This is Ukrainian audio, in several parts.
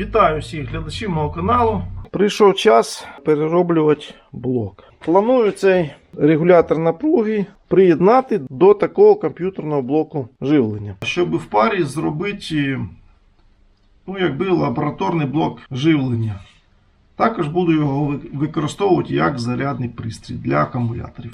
Вітаю всіх глядачів мого каналу. Прийшов час перероблювати блок. Планую цей регулятор напруги приєднати до такого комп'ютерного блоку живлення. Щоб в парі зробити ну, якби лабораторний блок живлення. Також буду його використовувати як зарядний пристрій для акумуляторів.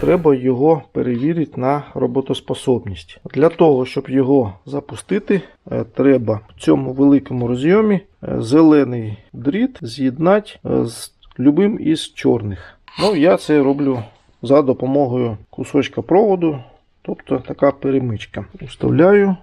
Треба його перевірити на роботоспособність. Для того, щоб його запустити, е, треба в цьому великому розйомі е, зелений дріт з'єднати е, з любим із чорних. Ну, я це роблю за допомогою кусочка проводу, тобто така перемичка. Вставляю.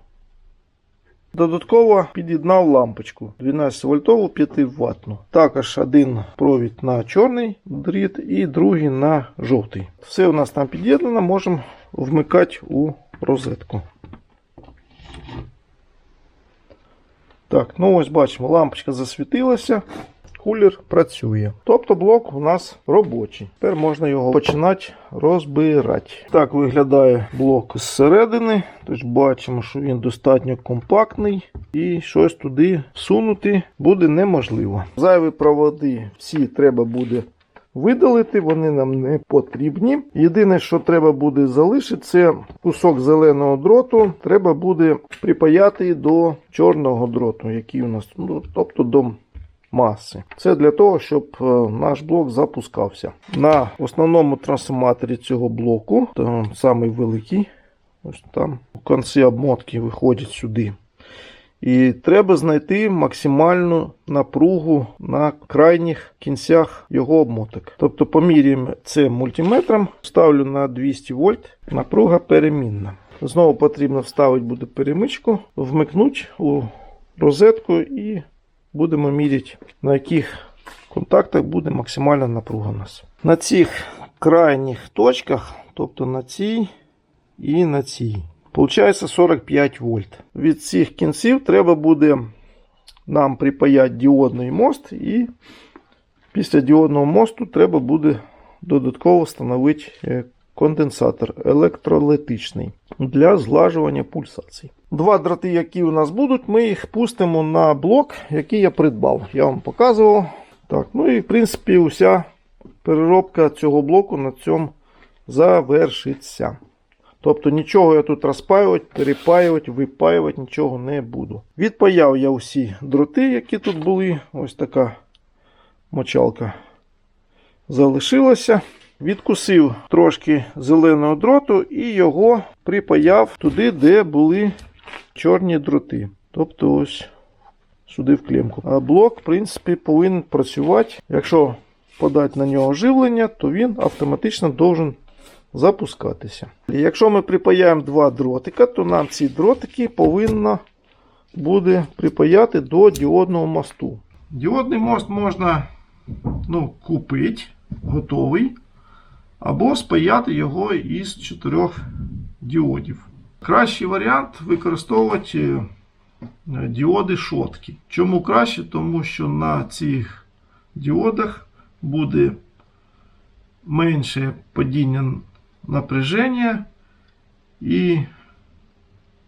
Додатково під'єднав лампочку 12 вольтову 5 ватну. Також один провід на чорний дріт і другий на жовтий. Все у нас там під'єднано, можемо вмикати у розетку. Так, ну ось бачимо, лампочка засвітилася. Кулер працює. Тобто блок у нас робочий. Тепер можна його починати розбирати. Так виглядає блок зсередини. Тож бачимо, що він достатньо компактний і щось туди всунути буде неможливо. Зайві проводи всі треба буде видалити, вони нам не потрібні. Єдине, що треба буде залишити, це кусок зеленого дроту. Треба буде припаяти до чорного дроту, який у нас, ну, тобто до маси. Це для того, щоб е, наш блок запускався. На основному трансформаторі цього блоку, там самий великий, ось там у кінці обмотки виходять сюди. І треба знайти максимальну напругу на крайніх кінцях його обмоток. Тобто поміряємо це мультиметром, ставлю на 200 вольт, напруга перемінна. Знову потрібно вставити буде перемичку, вмикнути у розетку і будемо міряти, на яких контактах буде максимальна напруга у нас. На цих крайніх точках, тобто на цій і на цій, Получається 45 вольт. Від цих кінців треба буде нам припаяти діодний мост, і після діодного мосту треба буде додатково встановити е, конденсатор електролитичний для зглажування пульсацій. Два дроти, які у нас будуть, ми їх пустимо на блок, який я придбав. Я вам показував. Так, ну і в принципі уся переробка цього блоку на цьому завершиться. Тобто нічого я тут розпаювати, перепаювати, випаювати нічого не буду. Відпаяв я усі дроти, які тут були. Ось така мочалка залишилася. Відкусив трошки зеленого дроту і його припаяв туди, де були чорні дроти. Тобто ось сюди в клемку. А блок, в принципі, повинен працювати. Якщо подати на нього живлення, то він автоматично должен запускатися. І якщо ми припаяємо два дротика, то нам ці дротики повинно буде припаяти до діодного мосту. Діодний мост можна ну, купити готовий, або спаяти його із чотирьох діодів. Кращий варіант використовувати е, діоди шотки. Чому краще? Тому що на цих діодах буде менше падіння напряження, і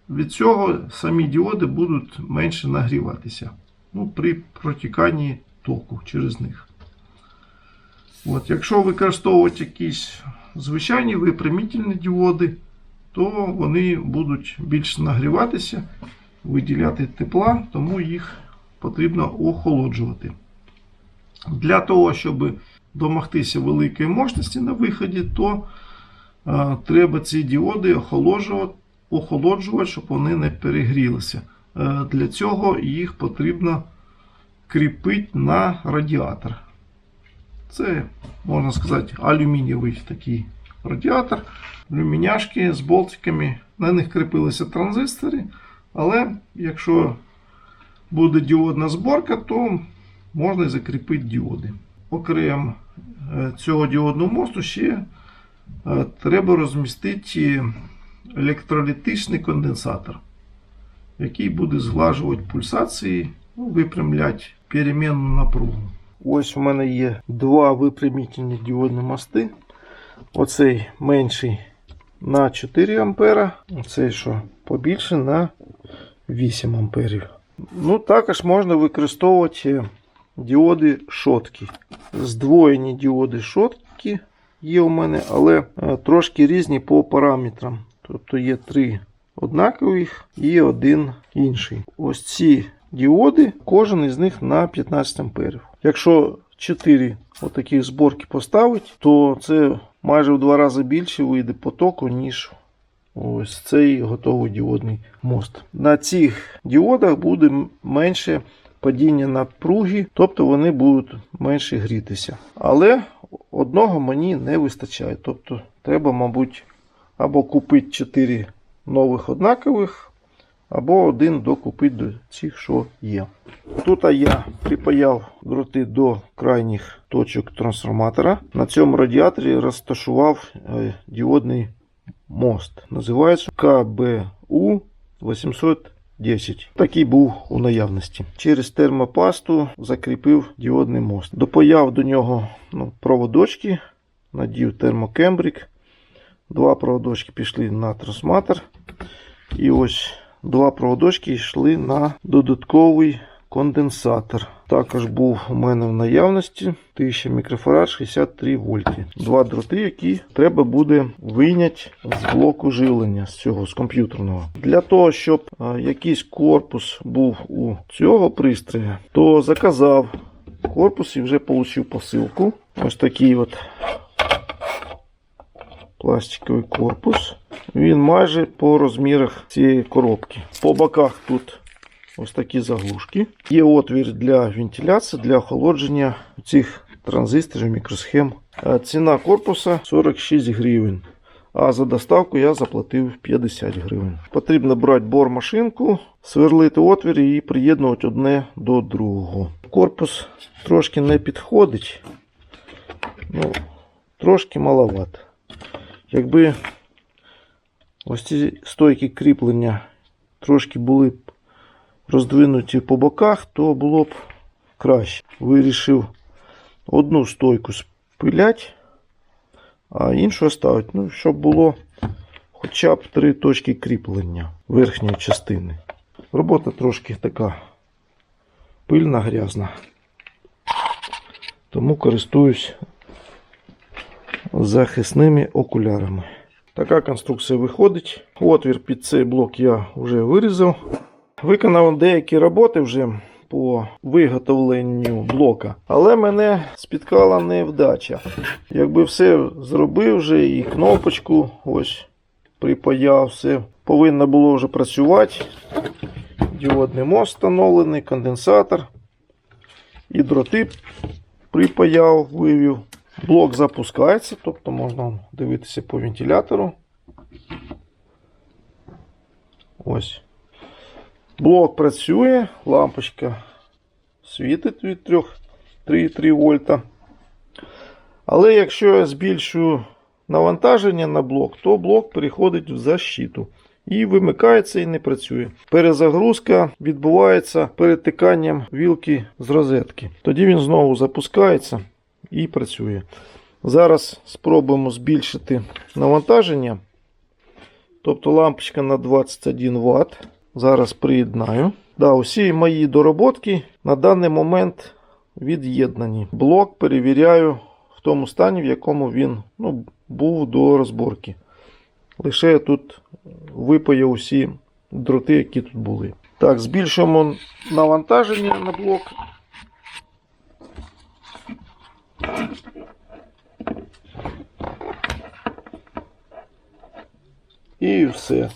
від цього самі діоди будуть менше нагріватися ну, при протіканні току через них. От, якщо використовувати якісь звичайні випрямительні діоди, то вони будуть більше нагріватися, виділяти тепла, тому їх потрібно охолоджувати. Для того, щоб домогтися великої мощності на виході, то е, треба ці діоди охолоджувати, охолоджувати, щоб вони не перегрілися. Е, для цього їх потрібно кріпити на радіатор. Це, можна сказати, алюмінієвий такий радіатор. Люміняшки з болтиками. На них кріпилися транзистори. Але якщо буде діодна зборка, то можна і закріпити діоди. Окрім е, цього діодного мосту, ще е, треба розмістити електролітичний конденсатор, який буде зглажувати пульсації, ну, випрямляти перемінну напругу. Ось у мене є два випрямительні діодні мости. Оцей менший на 4 ампера. Цей що побільше на 8 амперів. Ну, також можна використовувати діоди шотки. Здвоєні діоди шотки є у мене, але е, трошки різні по параметрам. Тобто є три однакових і один інший. Ось ці діоди, кожен із них на 15 амперів. Якщо 4 отаких зборки поставити, то це майже в два рази більше вийде потоку, ніж ось цей готовий діодний мост. На цих діодах буде менше падіння напруги, тобто вони будуть менше грітися. Але одного мені не вистачає. Тобто треба, мабуть, або купити 4 нових однакових, або один докупити до цих, що є. Тут я припаяв дроти до крайніх точок трансформатора. На цьому радіаторі розташував е, діодний мост. Називається КБУ 810. Такий був у наявності. Через термопасту закріпив діодний мост. Допаяв до нього ну, проводочки, надів термокембрик. Два проводочки пішли на трансформатор. І ось два проводочки йшли на додатковий конденсатор. Також був у мене в наявності 1000 мікрофарад 63 вольти. Два дроти, які треба буде вийняти з блоку живлення з цього з комп'ютерного. Для того, щоб е, якийсь корпус був у цього пристрою, то заказав корпус і вже отримав посилку. Ось такий от пластиковий корпус. Він майже по розмірах цієї коробки. По боках тут ось такі заглушки. Є отвір для вентиляції, для охолодження цих транзисторів, мікросхем. Ціна корпуса 46 гривень. А за доставку я заплатив 50 гривень. Потрібно брати бор-машинку, сверлити отвір і приєднувати одне до другого. Корпус трошки не підходить. Ну, трошки маловато. Якби ось ці стойки кріплення трошки були б роздвинуті по боках, то було б краще. Вирішив одну стойку спиляти, а іншу оставити, ну, щоб було хоча б три точки кріплення верхньої частини. Робота трошки така пильна, грязна. Тому користуюсь захисними окулярами. Така конструкція виходить. Отвір під цей блок я вже вирізав. Виконав деякі роботи вже по виготовленню блока, але мене спіткала невдача. Якби все зробив вже і кнопочку ось припаяв, все повинно було вже працювати. Діодний мост встановлений, конденсатор і дроти припаяв, вивів. Блок запускається, тобто можна дивитися по вентилятору. Ось. Блок працює, лампочка світить від 3,3 вольта. Але якщо я збільшую навантаження на блок, то блок переходить в защиту і вимикається і не працює. Перезагрузка відбувається перетиканням вілки з розетки. Тоді він знову запускається і працює. Зараз спробуємо збільшити навантаження. Тобто лампочка на 21 Вт. Зараз приєднаю. Да, усі мої дороботки на даний момент від'єднані. Блок перевіряю в тому стані, в якому він ну, був до розборки. Лише я тут випаяв усі дроти, які тут були. Так, збільшуємо навантаження на блок. І все.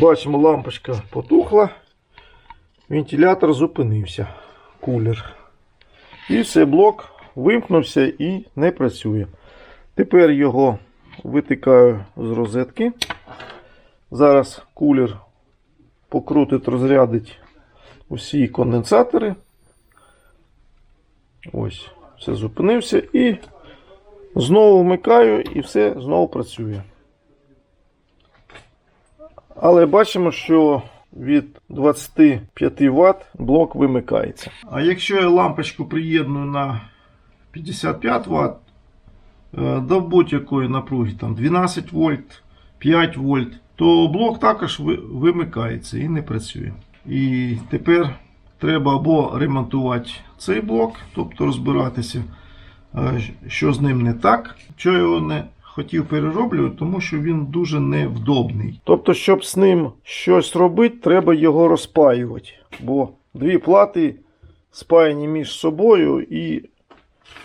Бачимо, лампочка потухла, вентилятор зупинився, кулер. І все, блок вимкнувся і не працює. Тепер його витикаю з розетки. Зараз кулер покрутить, розрядить усі конденсатори. Ось, все зупинився і знову вмикаю і все знову працює. Але бачимо, що від 25 Вт блок вимикається. А якщо я лампочку приєдную на 55 Вт, е, до будь-якої напруги, там 12 вольт, 5 вольт, то блок також вимикається і не працює. І тепер треба або ремонтувати цей блок, тобто розбиратися, е, що з ним не так. Що його не хотів перероблювати, тому що він дуже невдобний. Тобто, щоб з ним щось робити, треба його розпаювати. Бо дві плати спаяні між собою, і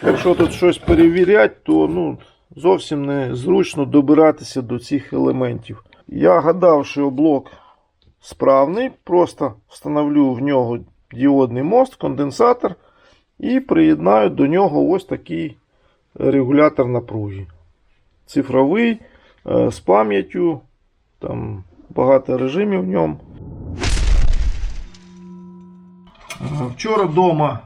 якщо тут щось перевіряти, то ну, зовсім не зручно добиратися до цих елементів. Я гадав, що блок справний, просто встановлю в нього діодний мост, конденсатор і приєднаю до нього ось такий регулятор напруги. Цифровий, е, з пам'яттю, там багато режимів в ньому. Е, Вчора вдома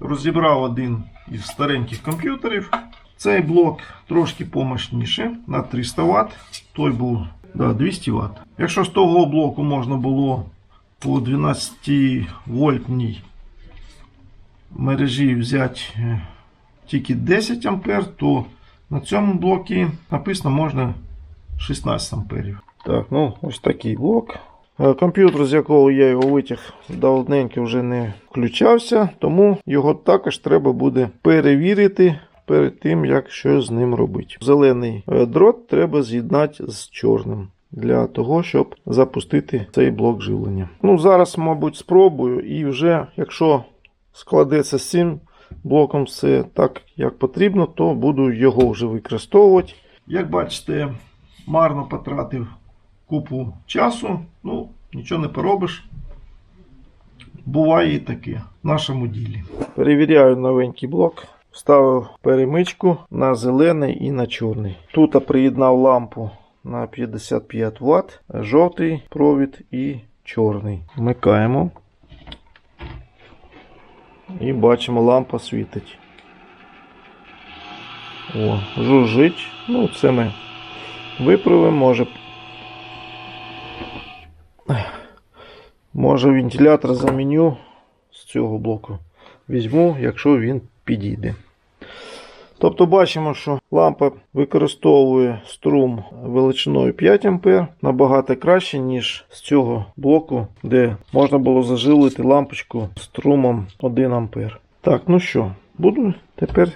розібрав один із стареньких комп'ютерів. Цей блок трошки помощніше на 300 Вт. Той був да, 200 Вт. Якщо з того блоку можна було по 12 вольтній мережі взяти е, тільки 10 А, то на цьому блокі написано можна 16 амперів. Так, ну ось такий блок. Е, Комп'ютер, з якого я його витяг, давненько вже не включався, тому його також треба буде перевірити перед тим, як щось з ним робити. Зелений е, дрот треба з'єднати з чорним. Для того, щоб запустити цей блок живлення. Ну, зараз, мабуть, спробую, і вже, якщо складеться з цим блоком все так, як потрібно, то буду його вже використовувати. Як бачите, марно потратив купу часу. Ну, нічого не поробиш. Буває і таке в нашому ділі. Перевіряю новенький блок. Вставив перемичку на зелений і на чорний. Тут приєднав лампу на 55 Вт, жовтий провід і чорний. Вмикаємо. І бачимо, лампа світить. О, жужжить. Ну, це ми виправимо, може. Може вентилятор заміню з цього блоку. Візьму, якщо він підійде. Тобто бачимо, що лампа використовує струм величиною 5 А набагато краще, ніж з цього блоку, де можна було зажилити лампочку струмом 1 А. Так, ну що, буду тепер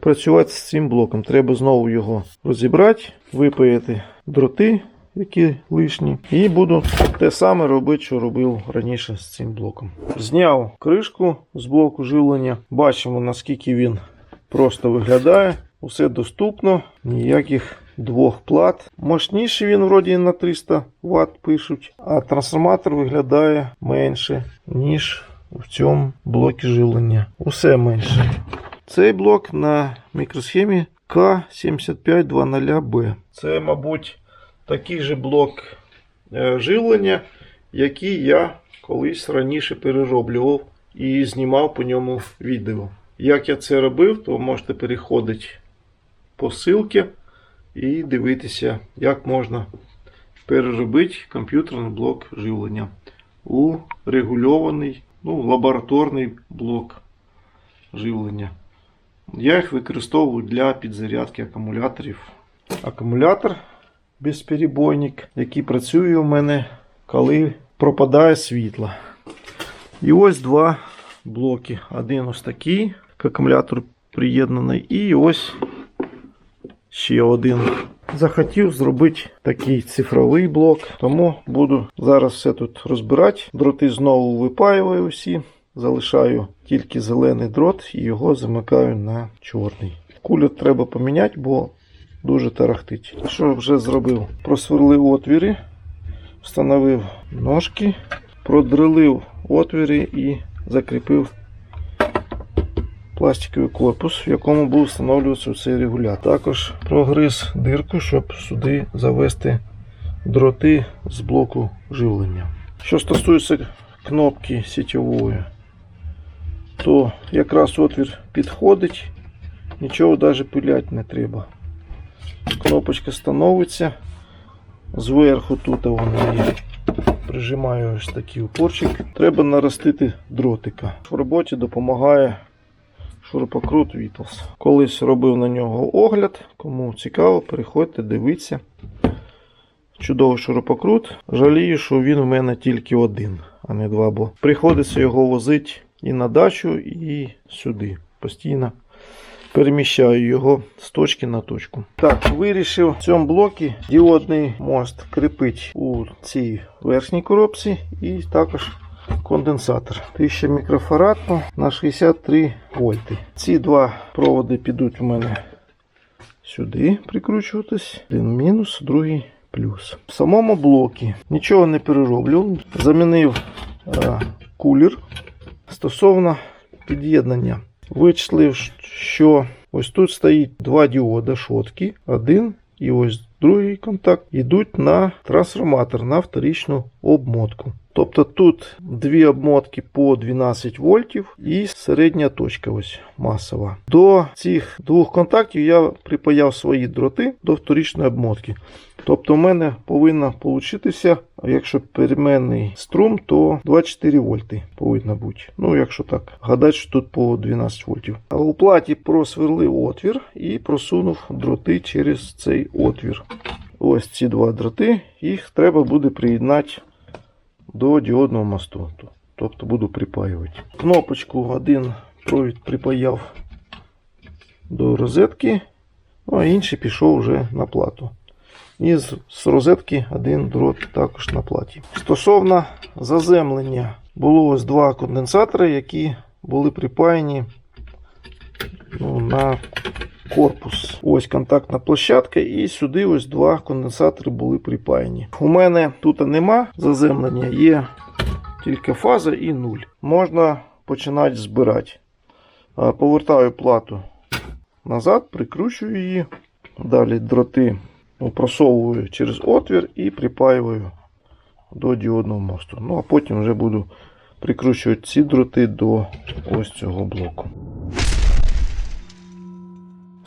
працювати з цим блоком. Треба знову його розібрати, випаяти дроти, які лишні, і буду те саме робити, що робив раніше з цим блоком. Зняв кришку з блоку живлення, бачимо наскільки він просто виглядає. Усе доступно, ніяких двох плат. Мощніший він вроді на 300 Вт пишуть, а трансформатор виглядає менше, ніж в цьому блокі живлення. Усе менше. Цей блок на мікросхемі К7520B. Це, мабуть, такий же блок е, живлення, який я колись раніше перероблював і знімав по ньому відео. Як я це робив, то можете переходити по ссылці і дивитися, як можна переробити комп'ютерний блок живлення у регульований, ну, лабораторний блок живлення. Я їх використовую для підзарядки акумуляторів. Акумулятор безперебойник, який працює у мене, коли пропадає світло. І ось два блоки. Один ось такий, к акумулятору приєднаний, і ось ще один. Захотів зробити такий цифровий блок, тому буду зараз все тут розбирати. Дроти знову випаюю всі. Залишаю тільки зелений дрот і його замикаю на чорний. Кулю треба поміняти, бо дуже тарахтить. Що вже зробив? Просверлив отвіри, встановив ножки, продрилив отвіри і закріпив пластиковий корпус, в якому був встановлюватися цей регулятор. Також прогриз дирку, щоб сюди завести дроти з блоку живлення. Що стосується кнопки сітєвої, то якраз отвір підходить, нічого навіть пиляти не треба. Кнопочка становиться. Зверху тут вона є. Прижимаю ось такий упорчик. Треба наростити дротика. В роботі допомагає шурупокрут Вітлс. Колись робив на нього огляд. Кому цікаво, переходьте, дивіться. чудовий шурупокрут. Жалію, що він у мене тільки один, а не два, бо приходиться його возити і на дачу, і сюди. Постійно переміщаю його з точки на точку. Так, вирішив в цьому блокі діодний мост кріпити у цій верхній коробці і також конденсатор. 1000 мікрофарад на 63 вольти. Ці два проводи підуть у мене сюди прикручуватись. Один мінус, другий плюс. В самому блокі нічого не перероблю. Замінив е, кулер стосовно під'єднання. Вичислив, що ось тут стоїть два діода шотки, один і ось другий контакт йдуть на трансформатор на вторичну обмотку. Тобто тут дві обмотки по 12 вольтів і середня точка ось масова. До цих двох контактів я припаяв свої дроти до вторичної обмотки. Тобто, у мене повинна получитися, якщо переменний струм, то 24 вольти повинно бути. Ну, якщо так, гадати, що тут по 12 вольтів. А у платі просверлив отвір і просунув дроти через цей отвір. Ось ці два дроти, їх треба буде приєднати до діодного мосту. Тобто буду припаювати. Кнопочку один провід припаяв до розетки, ну, а інший пішов вже на плату. І з, розетки один дрот також на платі. Стосовно заземлення, було ось два конденсатори, які були припаяні ну, на корпус. Ось контактна площадка, і сюди ось два конденсатори були припаяні. У мене тут нема заземлення, є тільки фаза і нуль. Можна починати збирати. Повертаю плату назад, прикручую її. Далі дроти просовую через отвір і припаюю до діодного мосту. Ну а потім вже буду прикручувати ці дроти до ось цього блоку.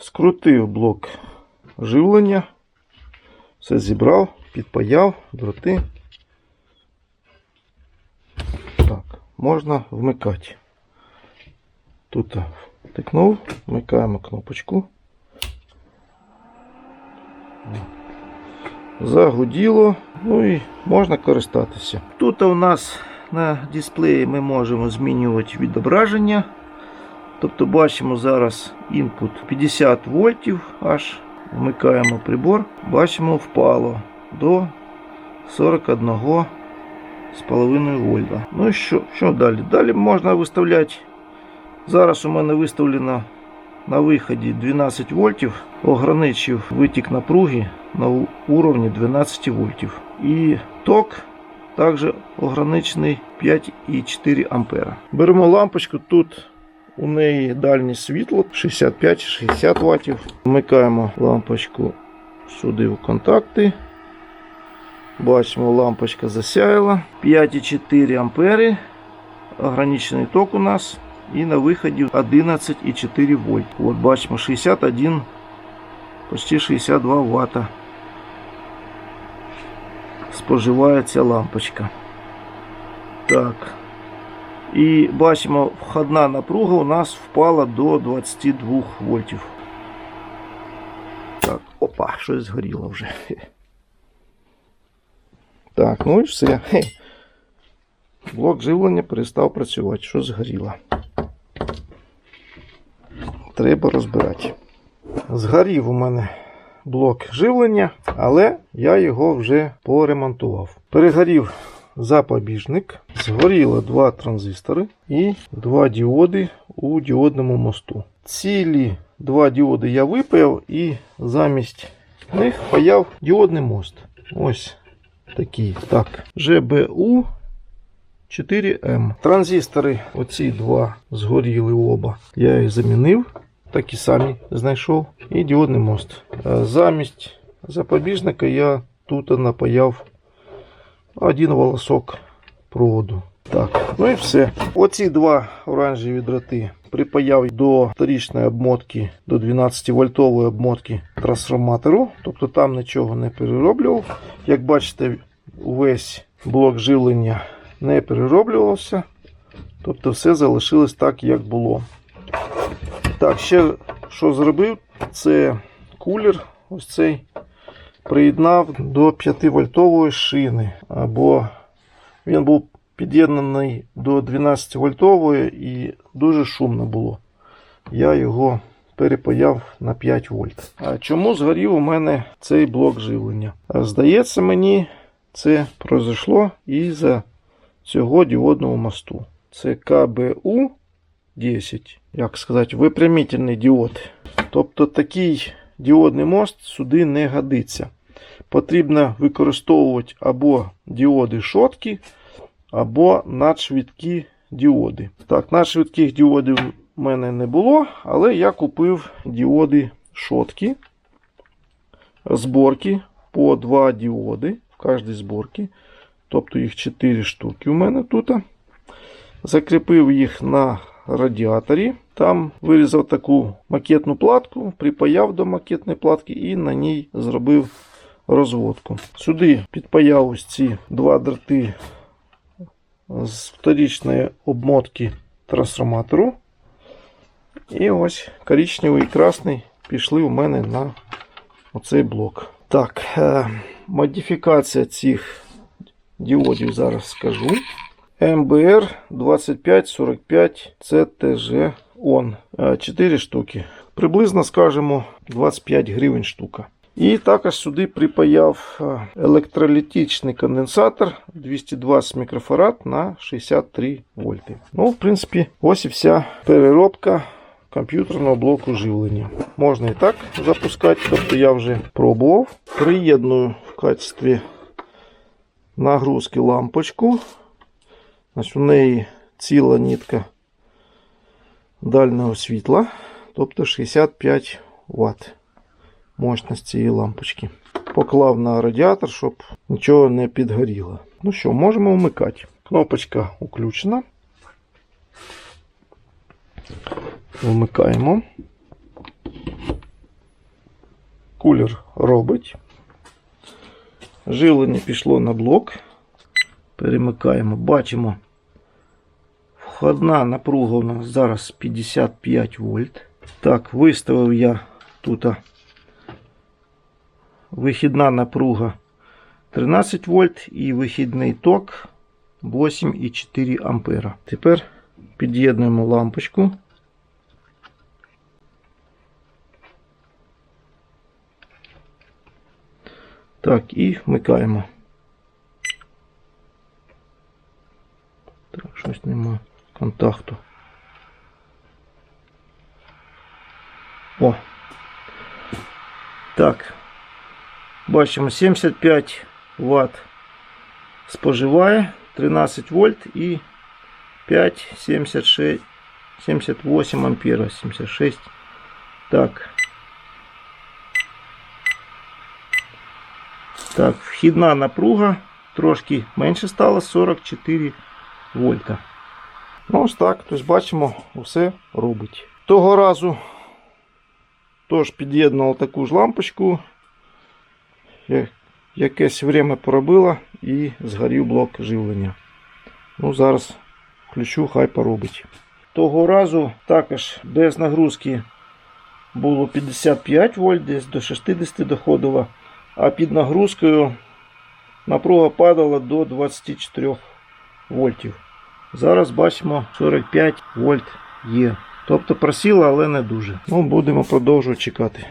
Скрутив блок живлення, все зібрав, підпаяв, дроти. Так, можна вмикати. Тут втикнув, вмикаємо кнопочку. Загуділо, ну і можна користатися. Тут у нас на дисплеї ми можемо змінювати відображення. Тобто бачимо зараз інпут 50 вольтів, аж вмикаємо прибор, бачимо впало до 41,5 вольта. Ну і що, що далі? Далі можна виставляти. Зараз у мене виставлено на виході 12 вольтів, ограничив витік напруги на уровні 12 вольтів. І ток також ограничений 5,4 ампера. Беремо лампочку тут. У неї дальність світло 65-60 Вт. Вмикаємо лампочку сюди в контакти. Бачимо, лампочка засяяла. 5,4 ампери. Ограничений ток у нас. І на виході 11,4 вольт. От бачимо 61, почти 62 Вт. Споживає ця лампочка. Так. І бачимо, входна напруга у нас впала до 22 вольтів. Так, опа, щось згоріло вже. Так, ну і все. Блок живлення перестав працювати. Що згоріло? Треба розбирати. Згорів у мене блок живлення, але я його вже поремонтував. Перегорів запобіжник. Згоріло два транзистори і два діоди у діодному мосту. Цілі два діоди я випаяв і замість них паяв діодний мост. Ось такий. Так, ЖБУ 4М. Транзистори, оці два згоріли оба. Я їх замінив. Такі самі знайшов. І діодний мост. Е, Замість запобіжника я тут напаяв один волосок проводу. Так, ну і все. Оці два оранжеві дроти припаяв до вторичної обмотки, до 12 вольтової обмотки трансформатору. Тобто там нічого не перероблював. Як бачите, увесь блок живлення не перероблювався. Тобто все залишилось так, як було. Так, ще що зробив, це кулер, ось цей приєднав до 5 вольтової шини, або він був під'єднаний до 12 вольтової і дуже шумно було. Я його перепаяв на 5 вольт. А чому згорів у мене цей блок живлення? Здається мені, це произошло із-за цього діодного мосту. Це КБУ 10, як сказати, випрямительний діод. Тобто такий діодний мост сюди не годиться. Потрібно використовувати або діоди шотки, або надшвидкі діоди. Так, надшвидких діодів в мене не було, але я купив діоди шотки. Зборки по 2 діоди в кожній зборці. Тобто їх 4 штуки у мене тут. Закріпив їх на радіаторі. Там вирізав таку макетну платку, припаяв до макетної платки і на ній зробив розводку. Сюди підпаяв ось ці два дроти з вторічної обмотки трансформатору. І ось коричневий і красний пішли у мене на оцей блок. Так, е, модифікація цих діодів зараз скажу. МБР 2545 CTG ON. 4 штуки. Приблизно, скажімо, 25 гривень штука. І також сюди припаяв е, електролітичний конденсатор 220 мікрофарад на 63 вольти. Ну, в принципі, ось і вся переробка комп'ютерного блоку живлення. Можна і так запускати, тобто я вже пробував. Приєдную в качестві нагрузки лампочку. Значить, У неї ціла нитка дальнього світла, тобто 65 Вт мощність цієї лампочки. Поклав на радіатор, щоб нічого не підгоріло. Ну що, можемо вмикати. Кнопочка включена. Вмикаємо. Кулер робить. Живлення пішло на блок. Перемикаємо, бачимо. Входна напруга у нас зараз 55 вольт. Так, виставив я тут вихідна напруга 13 вольт і вихідний ток 8,4 ампера. Тепер під'єднуємо лампочку. Так, і вмикаємо. Так, щось нема контакту. О. Так. Бачимо 75 Вт споживає 13 вольт і 5, 76, 78 ампера, 76. Так. Так, вхідна напруга трошки менше стала 44 вольта. Ну, ось так, тобто бачимо, все робить. Того разу теж під'єднував таку ж лампочку. Якесь время поробила і згорів блок живлення. Ну, зараз включу, хай поробить. Того разу також без нагрузки було 55 вольт, десь до 60 доходило, а під нагрузкою напруга падала до 24 вольтів. Зараз бачимо 45 вольт є. Тобто просіла, але не дуже. Ну, будемо продовжувати чекати.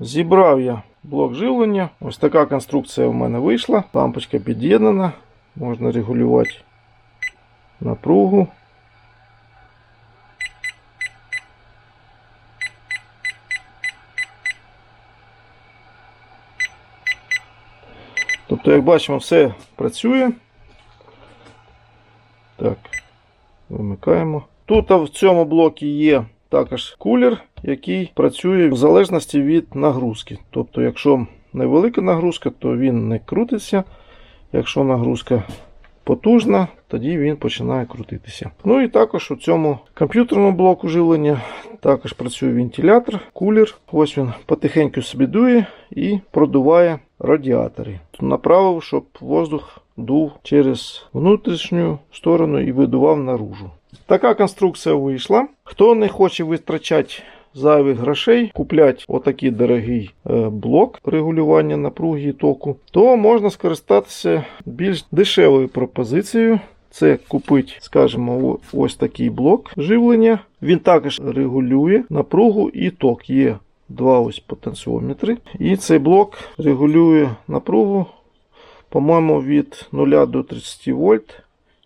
Зібрав я блок живлення. Ось така конструкція в мене вийшла. Лампочка під'єднана. Можна регулювати напругу. Тобто, як бачимо, все працює. Так, вимикаємо. Тут в цьому блокі є також кулер, який працює в залежності від нагрузки. Тобто, якщо невелика нагрузка, то він не крутиться. Якщо нагрузка потужна, тоді він починає крутитися. Ну і також у цьому комп'ютерному блоку живлення також працює вентилятор, кулер. Ось він потихеньку собі дує і продуває радіатори. Направив, щоб воздух дув через внутрішню сторону і видував наружу. Така конструкція вийшла. Хто не хоче витрачати зайвих грошей купляти отакий дорогий е, блок регулювання напруги і току, то можна скористатися більш дешевою пропозицією. Це купити, скажімо, ось такий блок живлення. Він також регулює напругу і ток. Є два ось потенціометри. І цей блок регулює напругу, по-моєму, від 0 до 30 вольт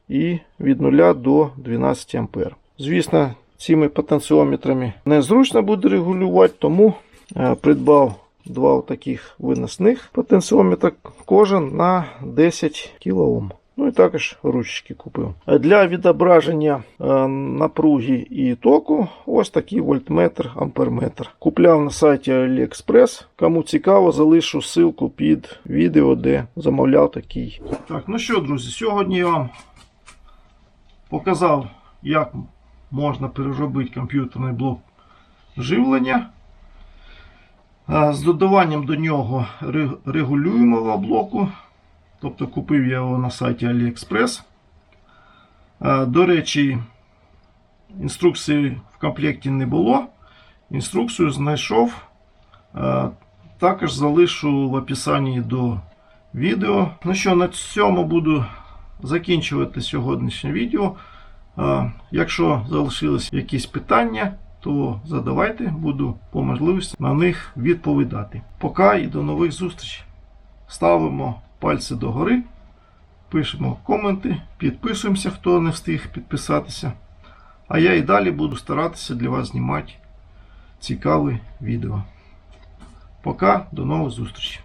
і від 0 до 12 ампер. Звісно, цими потенціометрами незручно буде регулювати, тому е, придбав два таких виносних потенціометра, кожен на 10 кОм. Ну і також ручки купив. Е, Для відображення е, напруги і току ось такий вольтметр, амперметр. Купляв на сайті AliExpress. Кому цікаво, залишу ссылку під відео, де замовляв такий. Так, ну що, друзі, сьогодні я вам показав, як можна переробити комп'ютерний блок живлення. З додаванням до нього ре- регулюємого блоку. Тобто купив я його на сайті AliExpress. До речі, інструкції в комплекті не було. Інструкцію знайшов. Також залишу в описанні до відео. Ну що, на цьому буду закінчувати сьогоднішнє відео. Якщо залишились якісь питання, то задавайте, буду по можливості на них відповідати. Пока і до нових зустрічей. Ставимо пальці догори, пишемо коменти, підписуємося, хто не встиг підписатися. А я і далі буду старатися для вас знімати цікаві відео. Пока, до нових зустрічей.